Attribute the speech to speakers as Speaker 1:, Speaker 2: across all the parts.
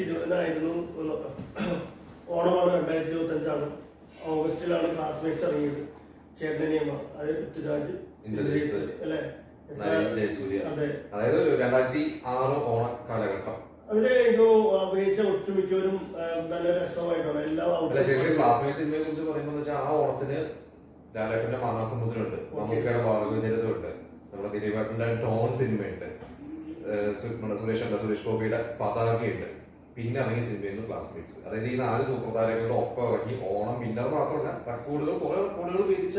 Speaker 1: August ഇരുപതിനായിരുന്നു ഓണമാണ് രണ്ടായിരത്തി ഇരുപത്തി അഞ്ചാണ് ഓഗസ്റ്റിലാണ് ക്ലാസ്മേറ്റ്സ് ഇറങ്ങിയത്. ചേട്ടനിയമ്മ അത് അല്ലേ?
Speaker 2: അതായത് ഒരു രണ്ടായിരത്തി ആറ് ഓണ കാലഘട്ടം.
Speaker 1: അതിൽ ഇതോ അഭിനയിച്ച ഒട്ടുമിക്കവരും നല്ല രസമായിട്ടാണ്. എല്ലാം
Speaker 2: ക്ലാസ്മേറ്റ് സിനിമയെ കുറിച്ച് പറയുമ്പോൾ ആ ഓണത്തിന് ലാലേട്ടന്റെ മാനാസമുദ്രമുണ്ട് മമ്മൂക്കയുടെ ഭാർഗവചരിതമുണ്ട് നമ്മുടെ ദിലീപേട്ടന്റെ ടോൺ സിനിമയുണ്ട്. സുരേഷ് സുരേഷ് ഗോപിയുടെ പതാകയുണ്ട്. പിന്നെ ഇറങ്ങിയ സിനിമയായിരുന്നു ക്ലാസ്മേറ്റ്സ് അതായത് ഈ നാല് സൂപ്പർ താരങ്ങളുടെ ഒപ്പം ഇറങ്ങി ഓണം വിന്നർ മാത്രമല്ല റെക്കോർഡുകൾ കുറെ റെക്കോർഡുകൾ വിരിച്ച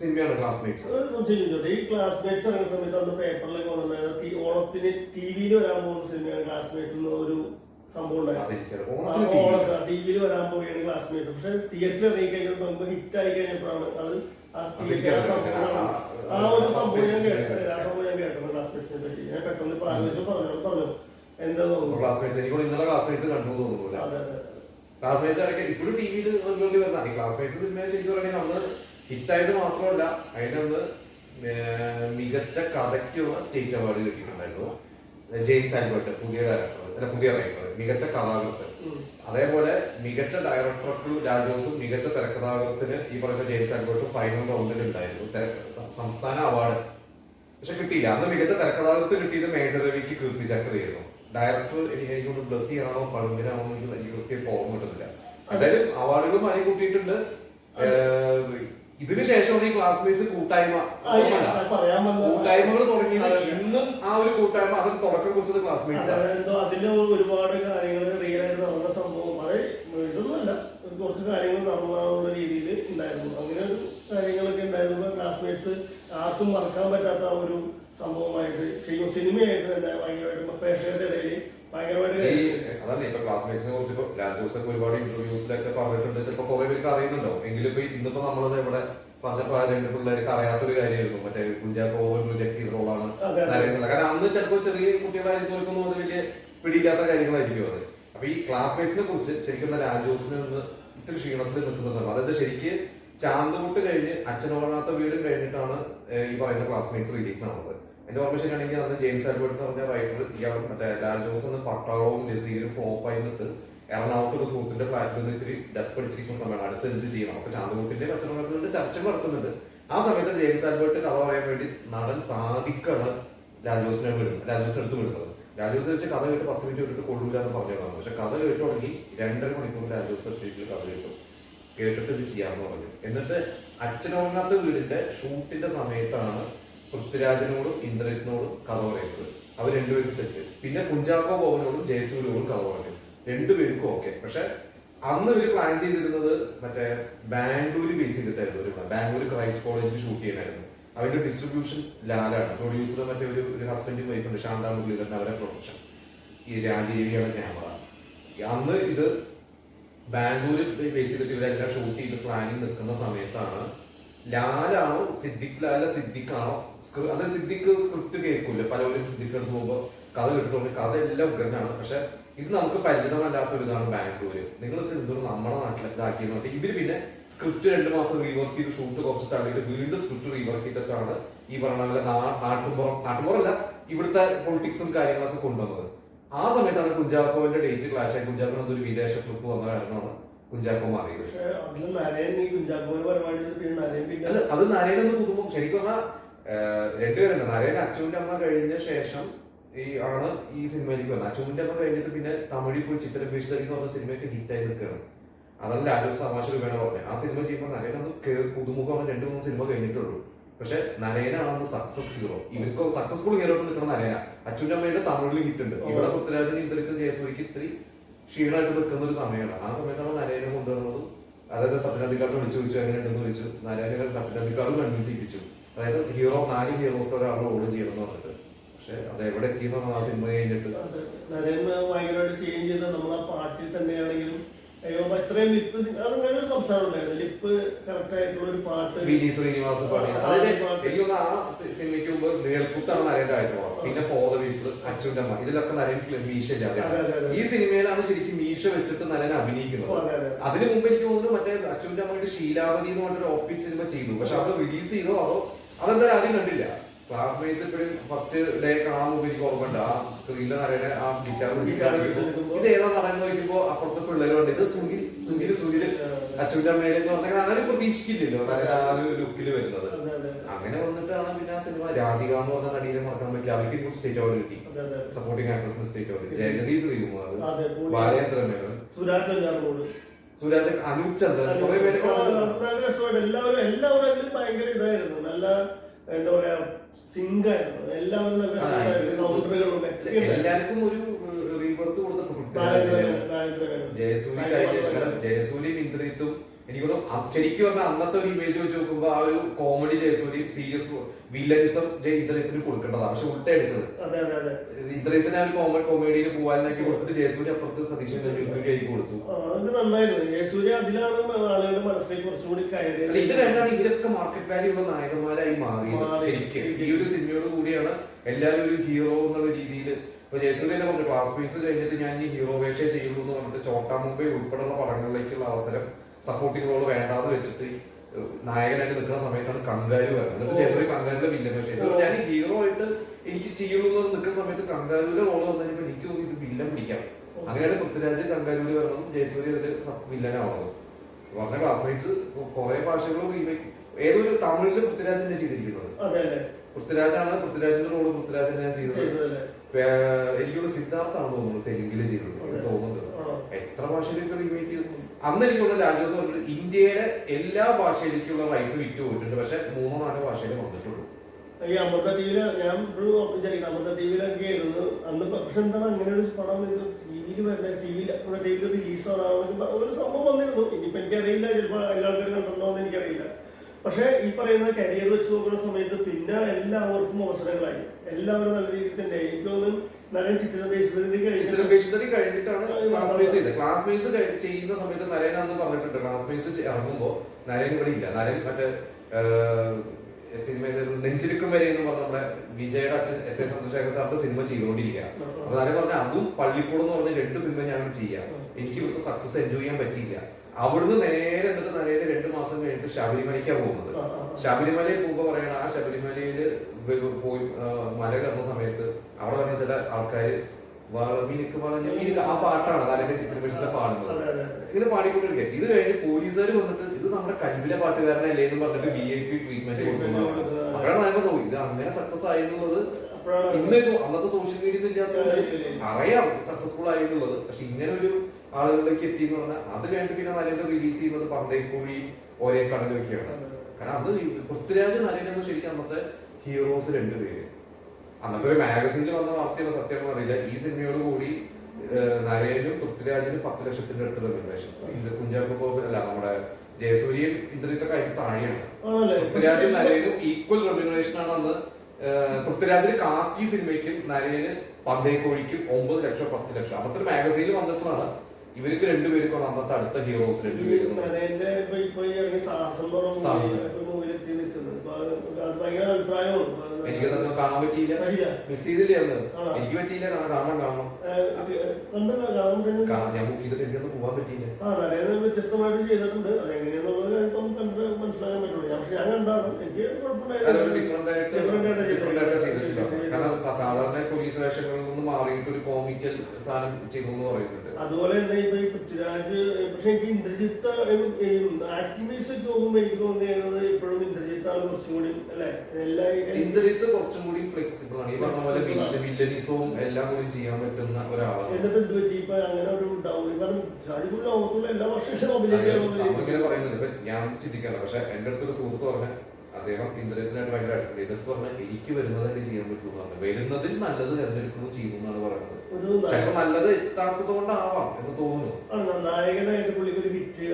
Speaker 2: സിനിമയാണ് ക്ലാസ്മേറ്റ്സ്
Speaker 1: ഒരു സംശയം ചോദിച്ചോട്ടെ? ഈ ക്ലാസ്മേറ്റ്സ് ഇറങ്ങുന്ന സമയത്ത് അന്ന് പേപ്പറിലൊക്കെ വന്നിട്ടുണ്ടായത് തി- ഓണത്തിന് ടി വിയിൽ വരാൻ പോകുന്ന സിനിമയാണ് ക്ലാസ്മേറ്റ്സ് എന്ന ഒരു സംഭവം ഉണ്ടായിരുന്നു. ടി വിയിൽ വരാൻ പോവുകയാണ് ക്ലാസ്മേറ്റ്സ് പക്ഷെ തിയേറ്ററിൽ ഇറങ്ങി കഴിഞ്ഞപ്പോൾ നമുക്ക് ഹിറ്റ് ആയി കഴിഞ്ഞപ്പോഴാണ് അത് ആ തിയേറ്റർ ആ ഒരു സംഭവം ഞാൻ കേട്ടത്. ആ സംഭവം ഞാൻ കേട്ടത് ക്ലാസ്മേറ്റ്സിനെ പറ്റി. ഞാൻ പെട്ടെന്ന് ആലോചിച്ച് പറഞ്ഞു പറഞ്ഞു. എന്താ
Speaker 2: ക്ലാസ്മേറ്റ്സ് എനിക്ക് ഇന്നലെ ക്ലാസ്മേറ്റ്സ് കണ്ടു തോന്നുന്നില്ല ക്ലാസ്മേറ്റ്സ് ഇടയ്ക്ക് ഇപ്പോഴും ടി വിയിൽ റെഗുലർലി വരുന്ന ഈ ക്ലാസ്മേറ്റ്സ് സിനിമ ശരിക്കും പറയുകയാണെങ്കിൽ അന്ന് ഹിറ്റായത് മാത്രമല്ല അതിനന്ന് മികച്ച കഥയ്ക്കുള്ള സ്റ്റേറ്റ് അവാർഡ് കിട്ടിയിട്ടുണ്ടായിരുന്നു. ജെയിംസ് ആൽബർട്ട് പുതിയ ഡയറക്ടർ അല്ല പുതിയ റൈറ്റർ മികച്ച കഥാകൃത്ത്. അതേപോലെ മികച്ച ഡയറക്ടർക്ക് രാജോസും മികച്ച തിരക്കഥാകൃത്തിന് ഈ പറയുന്ന ജെയിംസ് ആൽബർട്ടും ഫൈനൽ റൗണ്ടിൽ ഉണ്ടായിരുന്നു. സംസ്ഥാന അവാർഡ് പക്ഷെ കിട്ടിയില്ല. അന്ന് മികച്ച തിരക്കഥാകൃത്ത് കിട്ടിയത് മേജർ രവിക്ക് കീർത്തി ചക്രയായിരുന്നു. ഡയറക്ടർ എനിക്ക് എനിക്കൊണ്ട് ബ്ലസ് ചെയ്യാനോ പഴമ്പിനാണോ എനിക്ക് എനിക്ക് പോകാൻ കിട്ടുന്നില്ല. എന്തായാലും അവാർഡുകൾ വാങ്ങി കൂട്ടിയിട്ടുണ്ട്. ഇതിനു ശേഷമാണ് ഈ കൂട്ടായ്മ
Speaker 1: ആ, പറയാൻ വന്ന
Speaker 2: കൂട്ടായ്മകൾ തുടങ്ങിയത് ഇന്നും ആ ഒരു കൂട്ടായ്മ അത് തുടക്കം കുറിച്ചത് ക്ലാസ്
Speaker 1: വൈസ് അതിന്റെ ഒരുപാട് കാര്യങ്ങൾ റിയൽ ആയിട്ട് നടന്ന സംഭവം. അത് ഇതൊന്നുമല്ല. കുറച്ച് കാര്യങ്ങൾ നടന്നുള്ള രീതിയിൽ ഉണ്ടായിരുന്നു. അങ്ങനെ ഒരു കാര്യങ്ങളൊക്കെ ഉണ്ടായിരുന്നു ക്ലാസ് ക്ലാസ്മേറ്റ്സ് ആർക്കും മറക്കാൻ പറ്റാത്ത ഒരു സംഭവമായിട്ട് സിനിമയായിട്ട് തന്നെ ഭയങ്കരമായിട്ട് പ്രേക്ഷകരുടെ ഇടയിൽ ഭയങ്കരമായിട്ട്
Speaker 2: ഈ അതല്ല ഇപ്പൊ ക്ലാസ്മേറ്റ്സിനെ കുറിച്ച് ഇപ്പൊ ലാൻഡോസ് ഒക്കെ ഒരുപാട് ഇന്റർവ്യൂസിലൊക്കെ പറഞ്ഞിട്ടുണ്ട്. ചിലപ്പോ കുറെ പേർക്ക് അറിയുന്നുണ്ടോ എങ്കിലും ഇപ്പൊ ഇന്നിപ്പോ നമ്മളത് ഇവിടെ പറഞ്ഞപ്പോ രണ്ട് പിള്ളേർക്ക് അറിയാത്തൊരു കാര്യമായിരുന്നു. മറ്റേ കുഞ്ചാക്കോ പ്രൊജക്ട് ചെയ്ത റോളാണ് കാരണം അന്ന് ചിലപ്പോ ചെറിയ കുട്ടികളായിരിക്കും അത് വലിയ പിടിയില്ലാത്ത കാര്യങ്ങളായിരിക്കും അത്. അപ്പൊ ഈ ക്ലാസ്മേറ്റ്സിനെ കുറിച്ച് ശരിക്കും ലാൻഡോസിന് നിന്ന് ഇത്ര ക്ഷീണത്തിൽ നിൽക്കുന്ന സമയം. അതായത് ശരിക്ക് ചാന്തുമുട്ട് കഴിഞ്ഞ് അച്ഛനോടാത്ത വീടും കഴിഞ്ഞിട്ടാണ് ഈ പറയുന്ന ക്ലാസ്മേറ്റ്സ് റിലീസ് ആവുന്നത്. എന്റെ ഓർമ്മ ശരിയാണെങ്കിൽ അന്ന് ജെയിംസ് ആൽബർട്ട് എന്ന് പറഞ്ഞ റൈറ്റർ ഇയാൾ മറ്റേ ലാൽ ജോസ് എന്ന് പട്ടാളവും നസീരും ഫ്ലോപ്പ് ആയി നിന്നിട്ട് എറണാകുളത്ത് ഒരു സുഹൃത്തിന്റെ ഫ്ലാറ്റിൽ നിന്ന് ഇത്തിരി ഡെസ്ക് പഠിച്ചിരിക്കുന്ന സമയമാണ്. അടുത്ത് എന്ത് ചെയ്യണം? അപ്പൊ ചാന്തകൂട്ടിന്റെ അച്ഛനോടൊക്കെ ചർച്ച നടക്കുന്നുണ്ട്. ആ സമയത്ത് ജെയിംസ് ആൽബർട്ട് കഥ പറയാൻ വേണ്ടി നടൻ സാധിക്കാണ് രാജോസിനെ വിടുന്നത് രാജോസിനെ എടുത്ത് വിടുന്നത്. രാജോസ് വെച്ച് കഥ കേട്ട് പത്ത് മിനിറ്റ് വിട്ടിട്ട് കൊള്ളൂല എന്ന് പറഞ്ഞതാണ് പക്ഷെ കഥ കേട്ട് തുടങ്ങി രണ്ടര മണിക്കൂർ രാജോസ് സ്റ്റേജിൽ കഥ കേട്ടു. കേട്ടിട്ട് ഇത് ചെയ്യാമെന്ന് പറഞ്ഞു. എന്നിട്ട് അച്ഛനോങ്ങാത്ത വീടിന്റെ ഷൂട്ടിന്റെ സമയത്താണ് പൃഥ്വിരാജിനോടും ഇന്ദ്രജിത്തിനോടും കഥ പറയുന്നത്. അവർ രണ്ടുപേരും സെറ്റ് പിന്നെ കുഞ്ചാക്കോ ബോബനോടും ജയസൂര്യോടും കഥ പറയും രണ്ടുപേർക്കും ഓക്കെ പക്ഷെ അന്ന് ഇവർ പ്ലാൻ ചെയ്തിരുന്നത് മറ്റേ ബാംഗ്ലൂർ ബേസ് ചെയ്തിട്ടായിരുന്നു ഒരു ബാംഗ്ലൂർ ക്രൈസ്റ്റ് കോളേജിൽ ഷൂട്ട് ചെയ്യാനായിരുന്നു അവരുടെ ഡിസ്ട്രിബ്യൂഷൻ ലാലാണ്. പ്രൊഡ്യൂസർ മറ്റേ ഒരു ഒരു ഹസ്ബൻഡും വൈഫുണ്ട് ശാന്ത മുരളീധരൻ അവരെ പ്രൊഡക്ഷൻ ഈ രാജീവിയുടെ ക്യാമറ അന്ന് ഇത് ബാംഗ്ലൂർ ബേസ് ചെയ്തിട്ട് ഇവരെല്ലാം ഷൂട്ട് ചെയ്ത് പ്ലാനിങ് നിൽക്കുന്ന സമയത്താണ് ലാലാണോ? സിദ്ദിഖ് ലാല സിദ്ദിഖാണോ? അത് സിദ്ദിഖ് സ്ക്രിപ്റ്റ് കേൾക്കൂല? പലവരും സിദ്ദിഖ് എടുത്ത് പോകുമ്പോൾ കഥ കിട്ടുന്നുണ്ട് കഥ എല്ലാം ഉഗ്രനാണ്. പക്ഷെ ഇത് നമുക്ക് പരിചിതമല്ലാത്ത ഒരു ഇതാണ് ബാംഗ്ലൂര്. നിങ്ങൾ എന്തോ നമ്മുടെ നാട്ടിൽ ഇതാക്കിയെന്ന് പറഞ്ഞാൽ ഇവർ പിന്നെ സ്ക്രിപ്റ്റ് രണ്ട് മാസം റീവർക്ക് ചെയ്ത് ഷൂട്ട് കുറച്ച് തള്ളിയിട്ട് വീണ്ടും സ്ക്രിപ്റ്റ് റീവർക്ക് ചെയ്തിട്ടാണ് ഈ പറഞ്ഞ പോലെ നാട്ടുമ്പുറം നാട്ടുമ്പുറമല്ല ഇവിടുത്തെ പൊളിറ്റിക്സും കാര്യങ്ങളൊക്കെ കൊണ്ടുവന്നത്. ആ സമയത്താണ് കുഞ്ചാക്കോവിന്റെ ഡേറ്റ് ക്ലാഷ് ആയി. കുഞ്ചാക്കോ എന്തൊരു വിദേശ ട്രിപ്പ് വന്ന കാരണമാണ് കുഞ്ചാക്കോ
Speaker 1: പിന്നെ
Speaker 2: അല്ല അത് നരേനെന്ന് പുതുമും ശരിക്കും പറഞ്ഞാൽ രണ്ടുപേരുണ്ട്. നരേൻ അച്ചുവിന്റെ അമ്മ കഴിഞ്ഞ ശേഷം ഈ ആണ് ഈ സിനിമയിലേക്ക് വന്നത്. അച്ചുവിന്റെ അമ്മ കഴിഞ്ഞിട്ട് പിന്നെ തമിഴിൽ പോയി ചിത്രപേക്ഷിതരി എന്ന് പറഞ്ഞ സിനിമയൊക്കെ ഹിറ്റായി നിൽക്കുകയാണ്. അതല്ല ആരും തമാശ രൂപേണ പറഞ്ഞത്. ആ സിനിമ ചെയ്യുമ്പോൾ നരേൻ അന്ന് പുതുമുഖമാണ് രണ്ട് മൂന്ന് സിനിമ കഴിഞ്ഞിട്ടുള്ളൂ. പക്ഷെ നരേനാണ് സക്സസ് ഹീറോ ഇവർക്ക് സക്സസ്ഫുൾ ഹീറോ നിൽക്കുന്ന നരേന അച്ഛന്റെ അമ്മയുടെ തമിഴിൽ ഹിറ്റ് ഉണ്ട്. ഇവിടെ പൃഥ്വിരാജന് ഇന്ദ്രത്ത് ജയസൂരിക്ക് ഇത്തിരി ക്ഷീണമായിട്ട് നിൽക്കുന്ന ഒരു സമയമാണ്. ആ സമയത്താണ് നരേനെ കൊണ്ടുവരുന്നതും അതായത് സത്യനാഥിക്കാട് വിളിച്ചു വിളിച്ചു അങ്ങനെ ഉണ്ടെന്ന് വിളിച്ചു. നരേനെ സത്യനാഥിക്കാട് കൺവിൻസിപ്പിച്ചു അതായത് ഹീറോ നാല് ഹീറോസ് ഒരാൾ ചെയ്യണം എന്ന് പറഞ്ഞിട്ട്. പക്ഷെ അത് എവിടെ എത്തിയെന്നാണ് ആ സിനിമ കഴിഞ്ഞിട്ട്.
Speaker 1: ഭയങ്കരമായിട്ട് ചേഞ്ച് ചെയ്ത നമ്മളെ പാട്ടിൽ തന്നെയാണെങ്കിലും അയ്യോ ഇത്രയും ലിപ്പ് അതങ്ങനെ ഒരു സംസാരം ഉണ്ടായിരുന്നു. ലിപ്പ് കറക്റ്റ് ആയിട്ടുള്ള ഒരു പാട്ട്
Speaker 2: വി ഡി ശ്രീനിവാസ് പാടി അതായത് എനിക്ക് തോന്നുന്നു ആ സിനിമയ്ക്ക് മുമ്പ് ആയിട്ട് പിന്നെ ഫോർ വീട്ടിൽ അച്ഛന്റെ അമ്മ ഇതിലൊക്കെ നരേൻ മീശ ഇല്ലാതെ. ഈ സിനിമയിലാണ് ശരിക്കും മീശ വെച്ചിട്ട് നരൻ അഭിനയിക്കുന്നത്.
Speaker 1: അതെ, അതെ.
Speaker 2: അതിനു മുമ്പ് എനിക്ക് തോന്നുന്നു മറ്റേ അച്ഛന്റെ അമ്മയുടെ ശീലാവതി എന്ന് പറഞ്ഞൊരു ഓഫ് പിച്ച് സിനിമ ചെയ്തു. പക്ഷെ അത് റിലീസ് ചെയ്തോ അതോ അതെന്താ ആരും കണ്ടില്ല. ക്ലാസ്മേറ്റ്സ് ഇപ്പോഴും ഫസ്റ്റ് ഡേ കാണാൻ മുമ്പ് എനിക്ക് ഓർമ്മയുണ്ട്. ആ സ്ക്രീനിൽ നിറയെ ആ ഗിറ്റാർ ഇത് ഏതാ അപ്പുറത്തെ പിള്ളേരുണ്ട് ഇത് സുനിൽ സുനിൽ സുനിൽ അച്ഛന്റെ അമ്മയുടെ എന്ന് പറഞ്ഞാൽ അങ്ങനെ പ്രതീക്ഷിക്കില്ലല്ലോ അതായത് ആ ഒരു ലുക്കിൽ വരുന്നത്. അങ്ങനെ വന്നിട്ടാണ് പിന്നെ ആ സിനിമ രാധിക എന്ന് പറഞ്ഞ നടിയെ മറക്കാൻ പറ്റില്ല. അവർക്ക് ഇപ്പോൾ സ്റ്റേറ്റ് അവാർഡ് കിട്ടി
Speaker 1: സപ്പോർട്ടിങ് ആക്ട്രസ്
Speaker 2: സപ്പോർട്ടിംഗ് ആക്ട്രസിന് സ്റ്റേറ്റ് അവാർഡ് ജഗതി ശ്രീകുമാർ മേനോൻ
Speaker 1: സുരാജ്
Speaker 2: അനൂപ് ചന്ദ്രൻ കുറെ പേര്
Speaker 1: ആ, നല്ല രസമായിട്ട്. എല്ലാവരും എല്ലാവരും അതിൽ ഭയങ്കര ഇതായിരുന്നു. നല്ല എന്താ പറയാ സിങ്ക് ആയിരുന്നു എല്ലാവരും നല്ല.
Speaker 2: എല്ലാവർക്കും ഒരു ജയസൂലി ഇന്ദ്രിത്തും എനിക്ക് തോന്നുന്നു ശരിക്കും പറഞ്ഞാൽ അന്നത്തെ ഒരു ഇമേജ് വെച്ച് നോക്കുമ്പോ ആ ഒരു കോമഡി ജയസൂലിയും സീരിയസ് വില്ലനിസം ഇന്ദ്രിയത്തിന് കൊടുക്കേണ്ടതാണ്. പക്ഷെ ഉൾട്ട അടിച്ചത്.
Speaker 1: അതെ അതെ അതെ.
Speaker 2: ഇന്ദ്രിയത്തിന് ആ ഒരു കോമഡി കോമഡിയിൽ പോകാനാക്കി കൊടുത്തിട്ട് ജയസൂലി അപ്പുറത്ത് സതീശൻ കൈ കൊടുത്തു. ഇത് രണ്ടാണ് ഇവരൊക്കെ മാർക്കറ്റ് വാല്യൂ ഉള്ള നായകന്മാരായി മാറിയത്
Speaker 1: മാറി.
Speaker 2: ശരിക്കും. ഈ ഒരു സിനിമയോട് കൂടിയാണ് എല്ലാവരും ഒരു ഹീറോ എന്നുള്ള രീതിയിൽ ഇപ്പൊ ജയസൂര്യ പറഞ്ഞു ക്ലാസ് ഫീസ് കഴിഞ്ഞിട്ട് ഞാൻ ഈ ഹീറോ വേഷേ ചെയ്യുള്ളൂ എന്ന് പറഞ്ഞിട്ട് ചോട്ടാ മുംബൈ ഉൾപ്പെടെയുള്ള പടങ്ങളിലേക്കുള്ള അവസരം സപ്പോർട്ടിംഗ് റോൾ വേണ്ടാന്ന് വെച്ചിട്ട് നായകനായിട്ട് നിൽക്കുന്ന സമയത്താണ് കങ്കാരു വരുന്നത് ജയസൂര്യ കങ്കാരിലെ വില്ലൻ വേഷം. ഞാൻ ഹീറോ ആയിട്ട് എനിക്ക് ചെയ്യുള്ളൂ എന്ന് നിൽക്കുന്ന സമയത്ത് കങ്കാരുവിന്റെ റോൾ വന്നു കഴിഞ്ഞപ്പോൾ എനിക്ക് തോന്നി ഇത് വില്ലൻ പിടിക്കാം. അങ്ങനെയാണ് പൃഥ്വിരാജ് കങ്കാരൂര് വരണം ജയസൂര്യ ഇതിൽ വില്ലനാവുന്നത് പറഞ്ഞ ക്ലാസ്മേറ്റ്സ് കുറെ ഭാഷകളും റീമേക്ക് ഏതൊരു തമിഴിലും പൃഥ്വിരാജ് തന്നെ ചെയ്തിരിക്കുന്നത് പൃഥ്വിരാജാണ് പൃഥ്വിരാജിന്റെ റോൾ പൃഥ്വിരാജ് തന്നെയാണ് ചെയ്തത് എനിക്കൊരു സിദ്ധാർത്ഥാണ് തോന്നുന്നത് തെലുങ്കിൽ ചെയ്തത്. തോന്നുന്നത്. എത്ര ഭാഷയിലേക്ക് റീമേക്ക് ചെയ്തു? അന്ന് എനിക്കുള്ള രാജോസ് പറഞ്ഞു ഇന്ത്യയിലെ എല്ലാ ഭാഷയിലേക്കുള്ള റൈസ് വിറ്റ് പോയിട്ടുണ്ട്. പക്ഷെ മൂന്നോ നാലോ ഭാഷയിൽ വന്നിട്ടുള്ളൂ.
Speaker 1: ഈ അമൃത ടിവിയിൽ ഞാൻ ഇപ്പോഴും വിചാരിക്കണം അമൃത ടിവിയിലൊക്കെ ആയിരുന്നു. അന്ന് പക്ഷെ എന്താണ് അങ്ങനെ ഒരു പടം ടിവിയിൽ വരുന്ന ടിവിയിൽ അമൃത ടിവിയിൽ റിലീസ് ആവാമെന്ന് ഒരു സംഭവം വന്നിരുന്നു. ഇനിയിപ്പോ എനിക്കറിയില്ല ചിലപ്പോൾ എല്ലാ ആൾക്കാരും കണ്ടിട്ടുണ്ടോ എന്ന് എനിക്കറിയില്ല. പക്ഷെ ഈ പറയുന്ന കരിയർ വെച്ച് നോക്കുന്ന സമയത്ത് പിന്നെ എല്ലാവർക്കും അവസരങ്ങളായി. എല്ലാവരും നല്ല രീതിയിൽ തന്നെ എനിക്ക് തോന്നുന്നു നരൻ ചിത്രദേശത്തിൽ കഴിഞ്ഞിട്ട്
Speaker 2: ക്ലാസ് കഴിഞ്ഞിട്ടാണ് ക്ലാസ്മേറ്റ്സ് ചെയ്തത്. ക്ലാസ്മേറ്റ്സ് ചെയ്യുന്ന സമയത്ത് നരേൻ അന്ന് പറഞ്ഞിട്ടുണ്ട്. ക്ലാസ് വൈസ് ഇറങ്ങുമ്പോ നരേൻ ഇവിടെ ഇല്ല. നരേൻ മറ്റേ സിനിമയിൽ നെഞ്ചിരിക്കും വരെ എന്ന് പറഞ്ഞ നമ്മുടെ വിജയുടെ അച്ഛൻ എസ് എ ചന്ദ്രശേഖർ സാറിന്റെ സിനിമ ചെയ്തുകൊണ്ടിരിക്കുക. അപ്പൊ നരൻ പറഞ്ഞ അതും പള്ളിക്കൂടം എന്ന് പറഞ്ഞ രണ്ട് സിനിമ ഞാൻ ചെയ്യാം. എനിക്ക് ഇവിടുത്തെ സക്സസ് എൻജോയ് ചെയ്യാൻ പറ്റിയില്ല. അവിടുന്ന് നേരെ എന്നിട്ട് നേരെ രണ്ട് മാസം കഴിഞ്ഞിട്ട് ശബരിമലയ്ക്കാണ് പോകുന്നത്. ശബരിമലയിൽ പോകുമ്പോ പറയണ ആ ശബരിമലയിൽ പോയി മല കയറുന്ന സമയത്ത് അവിടെ പറഞ്ഞ ചില ആൾക്കാർ വളമിനിക്ക് വളഞ്ഞ മീനിക്ക് ആ പാട്ടാണ് അതിന്റെ ചിത്രപേക്ഷത്തെ പാടുന്നത് ഇത് പാടിക്കൊണ്ടിരിക്കുക. ഇത് കഴിഞ്ഞ് പോലീസുകാർ വന്നിട്ട് ഇത് നമ്മുടെ കഴിവിലെ പാട്ടുകാരനല്ലേ എന്ന് പറഞ്ഞിട്ട് വി ഐ പി ട്രീറ്റ്മെന്റ് കൊടുക്കുന്നതാണ്
Speaker 1: കൊടുക്കുന്നത്.
Speaker 2: അപ്പോഴാണ് നമുക്ക് തോന്നി ഇത് അങ്ങനെ സക്സസ് ആയി എന്നുള്ളത് ഇന്ന് അന്നത്തെ സോഷ്യൽ മീഡിയ അറിയാം സക്സസ്ഫുൾ ആയി എന്നുള്ളത് പക്ഷെ ഇങ്ങനെ ഒരു ആളുകളിലേക്ക് എത്തി എന്ന് പറഞ്ഞാൽ അത് കഴിഞ്ഞിട്ട് പിന്നെ നരേന്ദ്ര റിലീസ് ചെയ്യുന്നത് പന്തേക്കോഴി ഒരേ കടലൊക്കെയാണ് കാരണം അത് പൃഥ്വിരാജ് നരേന്ദ്രൻ ശരിക്കും അന്നത്തെ ഹീറോസ് രണ്ട് പേര്. അന്നത്തെ ഒരു മാഗസിനിൽ വന്ന വാർത്തയുള്ള സത്യം അറിയില്ല. ഈ സിനിമയോട് കൂടി നരേനും പൃഥ്വിരാജിനും പത്ത് ലക്ഷത്തിന്റെ അടുത്ത് റെമ്യൂണറേഷൻ ഇത് കുഞ്ചാക്കോ അല്ല നമ്മുടെ ജയസൂര്യയും ഇന്ദ്രിത്തൊക്കെ അതിന് താഴെയാണ്. പൃഥ്വിരാജും നരേനും ഈക്വൽ റെമ്യൂണറേഷൻ ആണ് അന്ന്. പൃഥ്വിരാജിന് കാക്കി സിനിമയ്ക്കും നരേന് പന്തേക്കോഴിക്കും ഒമ്പത് ലക്ഷം പത്ത് ലക്ഷം. അന്നത്തെ മാഗസിനിൽ വന്നിട്ടാണ് ഇവർക്ക് രണ്ടുപേർക്കും അന്നത്തെ അടുത്ത ഹീറോസ് രണ്ടുപേരും. എനിക്ക് തന്നെ കാണാൻ പറ്റിയില്ല. മിസ് ചെയ്തില്ലേ അന്ന്? എനിക്ക് പറ്റിയില്ല. കാണാൻ കാണണം ഞാൻ ബുക്ക് ചെയ്തിട്ട് എനിക്കൊന്നും പോകാൻ പറ്റിയില്ല.
Speaker 1: വ്യത്യസ്തമായിട്ട് ചെയ്തിട്ടുണ്ട്. അതെങ്ങനെയാണെന്നുള്ളത് ഇപ്പം കണ്ട് മനസ്സിലാക്കാൻ പറ്റുള്ളൂ. പക്ഷെ ഞാൻ കണ്ടാണ്. എനിക്ക്
Speaker 2: ആയിട്ട് ഡിഫറെന്റ് ആയിട്ട് ചെയ്തിട്ടില്ല
Speaker 1: ചെയ്തിട്ടുണ്ട്.
Speaker 2: കാരണം ത- സാധാരണ പോലീസ് വേഷങ്ങളിൽ നിന്ന് മാറിയിട്ട് ഒരു കോമിക്കൽ സാധനം ചെയ്തു എന്ന് പറയുന്നുണ്ട്.
Speaker 1: അതുപോലെ തന്നെ ഇപ്പൊ ഈ പൃഥ്വിരാജ് പക്ഷെ എനിക്ക് ഇന്ദ്രജിത്ത് ആക്ടിവിസ്റ്റ് വെച്ച് നോക്കുമ്പോൾ എനിക്ക് തോന്നിയത് ഇപ്പോഴും ഇന്ദ്രജിത്താണ് കുറച്ചും കൂടി അല്ലെ? എല്ലാ
Speaker 2: ഇന്ദ്രിത്ത് കുറച്ചും കൂടി ഫ്ലെക്സിബിൾ ആണ്. ഈ പറഞ്ഞ പോലെ. വില്ലനിസവും എല്ലാം കൂടി ചെയ്യാൻ പറ്റുന്ന ഒരാളാണ്.
Speaker 1: എന്നിട്ട് എന്ത് പറ്റി? ഇപ്പൊ അങ്ങനെ ഒരു ഡൗൺ കാരണം ലോകത്തുള്ള എല്ലാ വർഷവും
Speaker 2: ഇപ്പൊ ഞാൻ ചിന്തിക്കാറില്ല. പക്ഷെ എന്റെ അടുത്തൊരു സുഹൃത്ത് പറഞ്ഞ അദ്ദേഹം ഇന്ദ്രജിത്തിനായിട്ട് ഭയങ്കര അടുപ്പില്ല എതിർത്ത് പറഞ്ഞാൽ എനിക്ക് വരുന്നത് തന്നെ ചെയ്യാൻ പറ്റുള്ളൂ പറഞ്ഞു. വരുന്നതിൽ നല്ലത് തെരഞ്ഞെടുക്കുന്നു ചെയ്യുന്നു എന്നാണ് പറയുന്നത്.
Speaker 1: ഒരു
Speaker 2: ചിലപ്പോ നല്ലത് എത്താത്തതുകൊണ്ടാവാം എന്ന് തോന്നുന്നു.
Speaker 1: നായകനായിട്ട് ഹിറ്റ്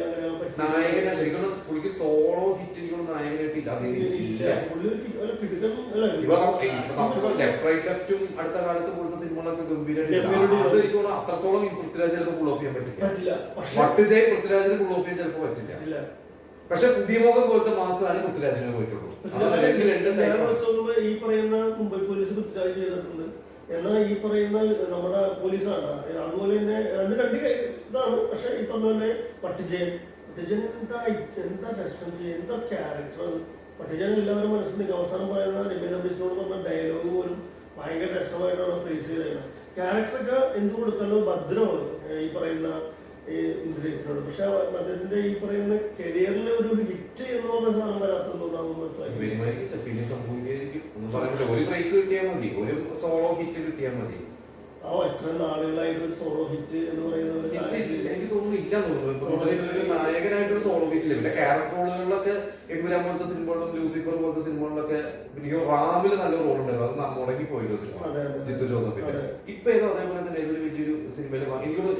Speaker 2: നായകനെ ശരിക്കും പുള്ളിക്ക് സോളോ ഹിറ്റ് എനിക്കൊന്നും നായകനായിട്ട് ഇല്ല. അതിന്
Speaker 1: ഇല്ല
Speaker 2: ഇല്ല.
Speaker 1: ഒരു hit- ഒരു അല്ല,
Speaker 2: ഇപ്പൊ നമുക്ക് ലെഫ്റ്റ് റൈറ്റ് ലെഫ്റ്റും അടുത്ത കാലത്ത് പോലത്തെ സിനിമകളൊക്കെ ഗംഭീരമായിട്ട് അത് അത്രത്തോളം ഈ പൃഥ്വിരാജ് ചിലപ്പോൾ പുൾ ഓഫ് ചെയ്യാൻ പറ്റില്ല.
Speaker 1: പക്ഷെ
Speaker 2: വട്ടുജയ് പൃഥ്വിരാജിന് പുൾ ഓഫ് ചെയ്യാൻ ചിലപ്പോൾ പറ്റില്ല. പക്ഷെ പുതിയ മുഖം പോലത്തെ മാസമാണ് പൃഥ്വിരാജിനെ പോയിട്ടുള്ളൂ.
Speaker 1: ഈ പറയുന്ന മുംബൈ പോലീസ് പൃഥ്വിരാജ് ചെയ്തിട്ടുണ്ട്. എന്നാൽ ഈ പറയുന്ന നമ്മുടെ പോലീസാണ്. അതുപോലെ തന്നെ രണ്ട് രണ്ട് ഇതാണ്. പക്ഷെ ഈ പറഞ്ഞ പോലെ പട്ടിജയൻ പട്ടിജയൻ എന്താ എന്താ റെസൻസ് എന്താ ക്യാരക്ടർ പട്ടിജൻ എല്ലാവരും മനസ്സിൽ അവസാനം പറയുന്ന നിബിൻ അംബിസിനോട് പറഞ്ഞ ഡയലോഗ് പോലും ഭയങ്കര രസമായിട്ടാണ് ഫേസ് ചെയ്തത്. ക്യാരക്ടറൊക്കെ എന്ത് കൊടുത്താലും ഭദ്രമാണ്. ഈ പറയുന്ന ഈ ഇന്ദ്രിയത്തിനോട് പക്ഷെ അദ്ദേഹത്തിന്റെ ഈ പറയുന്ന കരിയറിലെ ഒരു ഹിറ്റ് എന്ന് പറഞ്ഞ സാധനം വരാത്തതുകൊണ്ടാണ്
Speaker 2: പിന്നെ സംഭവിക്കായിരിക്കും ഒരു ബ്രേക്ക് കിട്ടിയാൽ മതി ഒരു സോളോ ഹിറ്റ് കിട്ടിയാൽ മതി.
Speaker 1: ആ എത്ര നാളുകളായിട്ട് ഒരു സോളോ ഹിറ്റ് എന്ന് പറയുന്ന
Speaker 2: എനിക്ക് തോന്നുന്നു ഇല്ല തോന്നുന്നു. കൂടുതലായിട്ട് ഒരു നായകനായിട്ടൊരു സോളോ ഹിറ്റ് ഇല്ല. പിന്നെ ക്യാരക്ടർ റോളുകളിലൊക്കെ എമ്പുരാൻ പോലത്തെ സിനിമകളിലും ലൂസിഫർ പോലത്തെ സിനിമകളിലൊക്കെ എനിക്ക് റാമിൽ നല്ല റോൾ ഉണ്ടായിരുന്നു. അത് മുടങ്ങി പോയൊരു സിനിമ. ജിത്തു ജോസഫിന്റെ. ഇപ്പൊ ഏതോ അതേപോലെ തന്നെ ഏതൊരു വലിയൊരു സിനിമയിൽ എനിക്കൊരു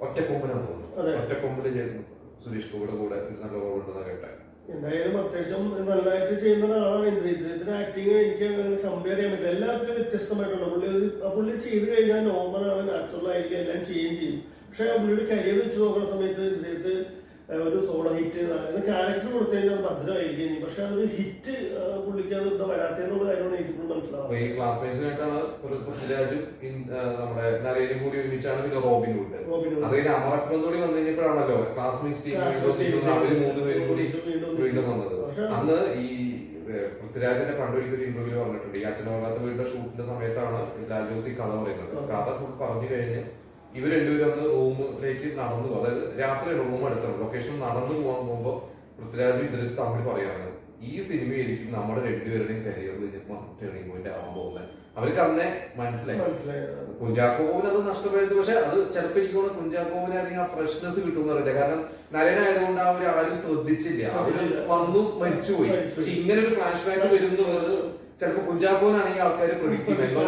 Speaker 2: ഒറ്റക്കൊമ്പനാണ് തോന്നുന്നത്
Speaker 1: അതെ.
Speaker 2: ചേരുന്നു. ചെയ്യുന്നു സുരേഷ് ഗോപിയുടെ കൂടെ നല്ല റോൾ ഉണ്ടെന്ന് കേട്ടെ
Speaker 1: എന്തായാലും അത്യാവശ്യം നല്ലതായിട്ട് ചെയ്യുന്ന ഒരാളാണ് ഇന്ദ്രിയ ഇദ്ദേഹത്തിന്റെ ആക്ടിങ് എനിക്ക് കമ്പയർ ചെയ്യാൻ പറ്റില്ല. എല്ലാത്തിനും വ്യത്യസ്തമായിട്ടുള്ള പുള്ളി ആ പുള്ളി ചെയ്ത് കഴിഞ്ഞാൽ നോർമൽ ആണ് നാച്ചുറൽ ആയിരിക്കും എല്ലാം ചെയ്യുകയും ചെയ്യും. പക്ഷെ പുള്ളിയുടെ കരിയർ വെച്ച് നോക്കുന്ന സമയത്ത് ഇദ്ദേഹത്ത് ഒരു സോളോ ഹിറ്റ് അതായത് ക്യാരക്ടർ കൊടുത്തു കഴിഞ്ഞാൽ ഭദ്രമായിരിക്കും പക്ഷെ അതൊരു ഹിറ്റ് പുള്ളിക്ക് അത് എന്താ വരാത്തതെന്നുള്ള കാര്യമാണ് എനിക്ക്
Speaker 2: അപ്പൊ
Speaker 1: മനസ്സിലാവുന്നത്
Speaker 2: ഈ ക്ലാസ്മേറ്റ്സിനായിട്ടാണ് ഒരു പൃഥ്വിരാജും നമ്മുടെ നരേനും കൂടി ഒരുമിച്ചാണ് പിന്നെ റോബിൻ ഹുഡ്
Speaker 1: റോബിൻ ഹുഡ്.
Speaker 2: അത് കഴിഞ്ഞ് അമറക്കം കൂടി വന്നു കഴിഞ്ഞപ്പോഴാണല്ലോ ക്ലാസ്മേറ്റ്സ് ടീം
Speaker 1: Classmates team
Speaker 2: അവർ മൂന്ന് പേരും കൂടി
Speaker 1: വീണ്ടും
Speaker 2: വന്നത്. അന്ന് ഈ പൃഥ്വിരാജിന്റെ ഇന്റർവ്യൂ പറഞ്ഞിട്ടുണ്ട് ഈ അച്ഛനോകാത്ത വീടിന്റെ ഷൂട്ടിന്റെ സമയത്താണ് ലാൽ ജോസി കഥ പറയുന്നത്. കഥ ഫുൾ പറഞ്ഞു കഴിഞ്ഞ് ഇവർ രണ്ടുപേരും അന്ന് റൂമിലേക്ക് നടന്നു. അതായത് രാത്രി റൂം എടുത്തത്. ലൊക്കേഷൻ നടന്നു പോകാൻ പോകുമ്പോൾ പൃഥ്വിരാജ് ഇതിൽ തമ്മിൽ പറയാണ് ഈ സിനിമയായിരിക്കും നമ്മുടെ രണ്ടുപേരുടെയും കരിയറിൽ ടേണിംഗ് പോയിന്റ് ആവാൻ പോകുന്നത്. അവർക്ക് അന്നേ മനസ്സിലായി. കുഞ്ചാക്കോവിന് അത് നഷ്ടപ്പെടുത്തു പക്ഷെ അത് ചിലപ്പോൾ എനിക്ക് തോന്നുന്നു കുഞ്ചാക്കോവിനാണെങ്കിൽ ആ ഫ്രഷ്നെസ് കിട്ടുമെന്ന് അറിയില്ല. കാരണം നരനായതുകൊണ്ട് അവർ ആരും ശ്രദ്ധിച്ചില്ല.
Speaker 1: അവർ
Speaker 2: വന്നു മരിച്ചുപോയി.
Speaker 1: മരിച്ചുപോയി.
Speaker 2: പക്ഷെ ഇങ്ങനെ ഒരു ഫ്ലാഷ് ബാക്ക് വരുന്നുള്ളത് ചിലപ്പോൾ കുഞ്ചാക്കോനാണെങ്കിൽ ആൾക്കാർ പ്രൊഡിക്റ്റ് ചെയ്യും എന്തോ.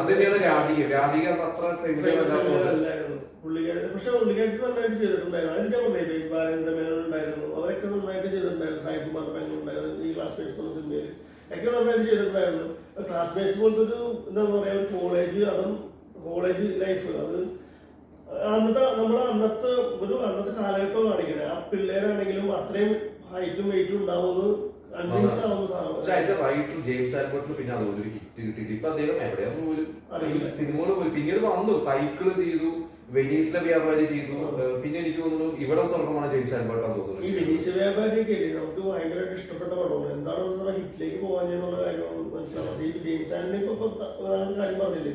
Speaker 2: അത് തന്നെയാണ് രാധിക. രാധിക അത്ര.
Speaker 1: പക്ഷെ നന്നായിട്ട് ചെയ്തിട്ടുണ്ടായിരുന്നു. അതിന്റെ പറഞ്ഞില്ലേ ഉണ്ടായിരുന്നു. അവരൊക്കെ നന്നായിട്ട് ചെയ്തിട്ടുണ്ടായിരുന്നു. സായി കുമാർ ബാങ്ക് ഉണ്ടായിരുന്നു. ഈ ക്ലാസ്മേറ്റ്സ് എന്ന സിനിമയിൽ ഒക്കെ നന്നായിട്ട് ചെയ്തിട്ടുണ്ടായിരുന്നു. ക്ലാസ്മേറ്റ്സ് പോലത്തെ ഒരു എന്താ പറയാ ഒരു കോളേജ് അതും കോളേജ് ലൈഫ് അത് അന്നത്തെ നമ്മളെ അന്നത്തെ ഒരു അന്നത്തെ കാലഘട്ടം കാണിക്കണേ. ആ പിള്ളേരാണെങ്കിലും അത്രയും ഹൈറ്റും വെയിറ്റും ഉണ്ടാവുമെന്ന്
Speaker 2: അതിന്റെ റൈറ്റർ ജെയിംസ് ആൽബർട്ടിന് പിന്നെ അതുപോലെ ഒരു ഹിറ്റ് കിട്ടിയിട്ട് ഇപ്പൊ അദ്ദേഹം എവിടെയാന്ന് പോലും. സിനിമകൾ പോലും പിന്നീട് വന്നു. സൈക്കിൾ ചെയ്തു. വെനീസിലെ വ്യാപാരി ചെയ്തു. പിന്നെ എനിക്ക് തോന്നുന്നു ഇവിടെ സ്വർഗമാണ് ജെയിംസ് ആൽബർട്ടാന്ന്
Speaker 1: ഈ
Speaker 2: തോന്നുന്നു.
Speaker 1: വിനീസ് വ്യാപാരിയൊക്കെ നമുക്ക് ഭയങ്കരമായിട്ട് ഇഷ്ടപ്പെട്ട പടമാണ്. എന്താണെന്നുള്ള ഹിറ്റിലേക്ക് പോകാൻ എന്നുള്ള കാര്യമാണ് മനസ്സിലാവുന്നത്. ഈ ജെയിംസ് ഇപ്പൊ ഒരു കാര്യം പറഞ്ഞില്ലേ?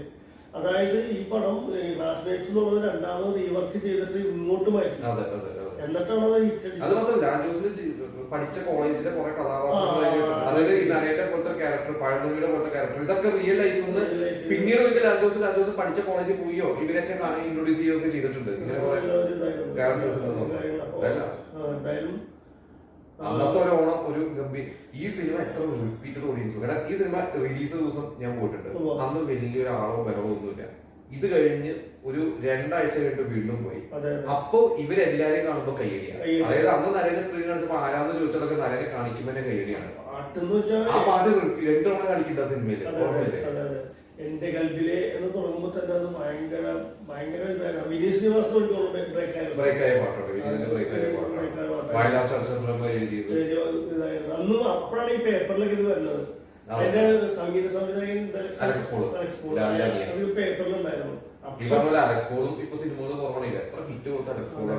Speaker 1: അതായത് ഈ പടം ക്ലാസ്മേറ്റ്സ് എന്നുള്ളത് രണ്ടാമത് റീവർക്ക് ചെയ്തിട്ട് ഇങ്ങോട്ട് മാറ്റി. എന്നിട്ടാണ് അത് ഹിറ്റ്
Speaker 2: അത് മാത്രമല്ല പഠിച്ച കോളേജിലെ കുറെ കഥാപാത്രങ്ങൾ. അതായത് ഈ നരേന്റെ പോലത്തെ ക്യാരക്ടർ പഴമൊഴിയുടെ പോലത്തെ ക്യാരക്ടർ ഇതൊക്കെ റിയൽ ലൈഫിൽ നിന്ന്
Speaker 1: പിന്നീട് ഒരിക്കൽ രണ്ടു
Speaker 2: പിന്നീട് രണ്ടു ദിവസം പഠിച്ച കോളേജിൽ പോയോ? ഇവരൊക്കെ ഇൻട്രൊഡ്യൂസ് ചെയ്യുകയൊക്കെ ചെയ്തിട്ടുണ്ട്. ഇങ്ങനെ കുറെ ക്യാരക്ടേഴ്സ് ഉണ്ടെന്ന് അതല്ല.
Speaker 1: എന്തായാലും. ആ,
Speaker 2: അന്നത്തെ ഒരു ഓണം ഒരു ഗംഭീർ ഈ സിനിമ എത്ര റിപ്പീറ്റഡ് ഓഡിയൻസ് കാരണം ഈ സിനിമ റിലീസ് ദിവസം ഞാൻ പോയിട്ടുണ്ട്. അന്ന് വലിയൊരു ആളോ ബലമോ ഒന്നുമില്ല ഇത് കഴിഞ്ഞ് ഒരു രണ്ടാഴ്ച കഴിഞ്ഞിട്ട് വീണ്ടും പോയി. അപ്പൊ ഇവരെല്ലാരെയും കാണുമ്പോ കയ്യടിയാണ്
Speaker 1: കയ്യടി.
Speaker 2: അതായത് അന്ന് നരേനെ സ്ക്രീൻ കാണിച്ചപ്പോ ആരാന്ന് ചോദിച്ചതൊക്കെ നരേനെ കാണിക്കുമ്പോ തന്നെ കയ്യടിയാണ്. ആ പാട്ട് രണ്ടു തവണ കാണിക്കണ്ട
Speaker 1: സിനിമയിൽ എന്റെ കൽബിലെ എന്ന് തുടങ്ങുമ്പോ തന്നെ അത് ഭയങ്കര ഭയങ്കര വിനീത് ശ്രീവാസ് അന്നും അപ്പോഴാണ് ഈ പേപ്പറിലൊക്കെ ഇത് വരുന്നത്. അതിന്റെ സംഗീത സംവിധായകൻ
Speaker 2: അലക്സ് പോൾ.
Speaker 1: പേപ്പറിലുണ്ടായിരുന്നു
Speaker 2: ഈ പറഞ്ഞ അലക്സ് പോളും ഇപ്പൊ സിനിമകളും കുറവാണില്ല എത്ര ഹിറ്റ് കൊടുത്ത അലക്സ്
Speaker 1: പോൾ.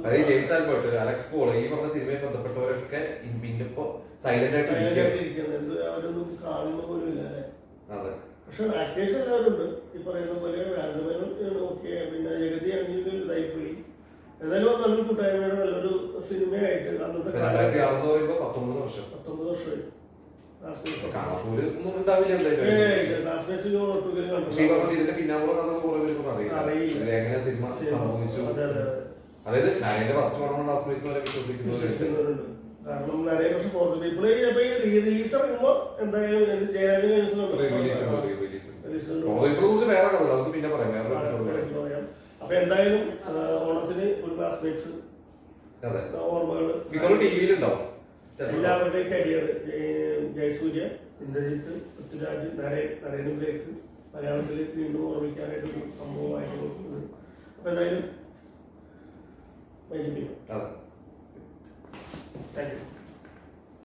Speaker 2: അതായത് ജെയിംസ് ആൽബർട്ട് അലക്സ് പോൾ ഈ പറഞ്ഞ സിനിമയെ ബന്ധപ്പെട്ടവരൊക്കെ പിന്നെ ഇപ്പൊ സൈലന്റ് ആയിട്ട് അതെ.
Speaker 1: പക്ഷെ ആക്ടേഴ്സ് എല്ലാവരും ഉണ്ട് ഈ പറയുന്ന പോലെ വേണ്ടവരും ഓക്കെ പിന്നെ ജഗതി അങ്ങനെ ഇതായി പോയി എന്തായാലും നല്ലൊരു കൂട്ടായ്മയുടെ നല്ലൊരു സിനിമയായിട്ട് അന്നത്തെ
Speaker 2: പത്തൊമ്പത് വർഷം.
Speaker 1: പത്തൊമ്പത് വർഷമായി.
Speaker 2: കാണാപ്പൂര് ഒന്നും ഉണ്ടാവില്ല ഇതിന്റെ പിന്നാമ്പുറ കഥ കുറെ പേർക്കും അറിയില്ല.
Speaker 1: അറിയില്ല.
Speaker 2: എങ്ങനെ സിനിമ സംഭവിച്ചു അതായത് നരേന്റെ ഫസ്റ്റ് പടമാണ് ലാസ്റ്റ് വരെ വിശ്വസിക്കുന്നവരുണ്ട്
Speaker 1: വിശ്വസിക്കുന്നവരുണ്ട്. കാരണം നിറയെ പക്ഷെ ഫോർ പീപ്പിൾ അപ്പൊ ഈ റീ റിലീസ് ഇറങ്ങുമ്പോ എന്തായാലും ജയരാജൻ അപ്പൊ എന്തായാലും ഓണത്തിന് ഒരു ക്ലാസ്മേറ്റ്സ് ഓർമ്മകൾ. എല്ലാവരുടെയും കരിയർ ജയസൂര്യ ഇന്ദ്രജിത്ത് പൃഥ്വിരാജ് നരേ നരേനുവിലേക്ക് മലയാളത്തിലേക്ക് വീണ്ടും ഓർമ്മിക്കാനായിട്ട് ഒരു സംഭവമായിട്ട് നോക്കുന്നത്. അപ്പൊ എന്തായാലും വൈകിപ്പിക്കും.
Speaker 2: അതെ.
Speaker 1: Thank you.